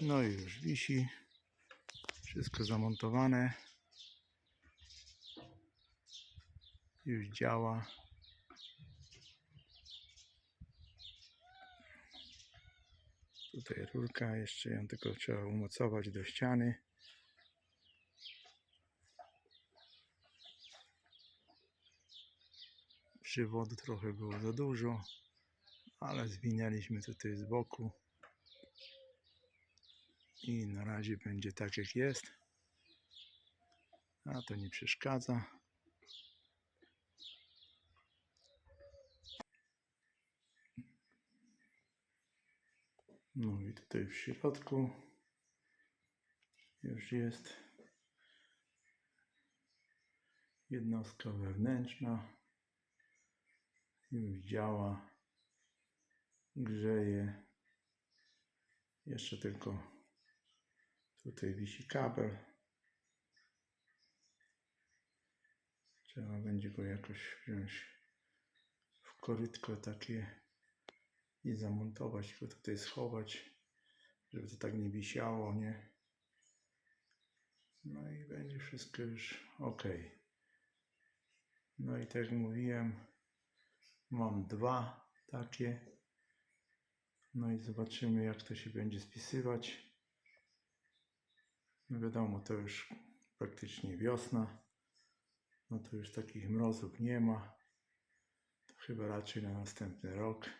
No i już wisi. Wszystko zamontowane. Już działa. Tutaj rurka, jeszcze ją tylko trzeba umocować do ściany. Przywodu trochę było za dużo, ale zwinęliśmy tutaj z boku. I na razie będzie tak jak jest. A to nie przeszkadza. No i tutaj w środku już jest jednostka wewnętrzna. Już działa, grzeje. Jeszcze tylko tutaj wisi kabel. Trzeba będzie go jakoś wziąć w korytko takie i zamontować go tutaj schować, żeby to tak nie wisiało, nie? No i będzie wszystko już ok. No i tak jak mówiłem, mam dwa takie. No i zobaczymy jak to się będzie spisywać. No wiadomo, to już praktycznie wiosna. No to już takich mrozów nie ma. To chyba raczej na następny rok.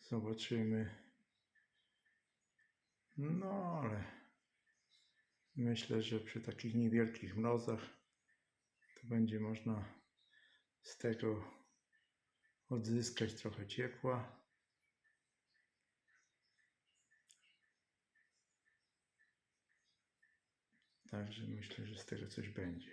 Zobaczymy. No ale myślę, że przy takich niewielkich mrozach to będzie można z tego odzyskać trochę ciepła. Także myślę, że z tego coś będzie.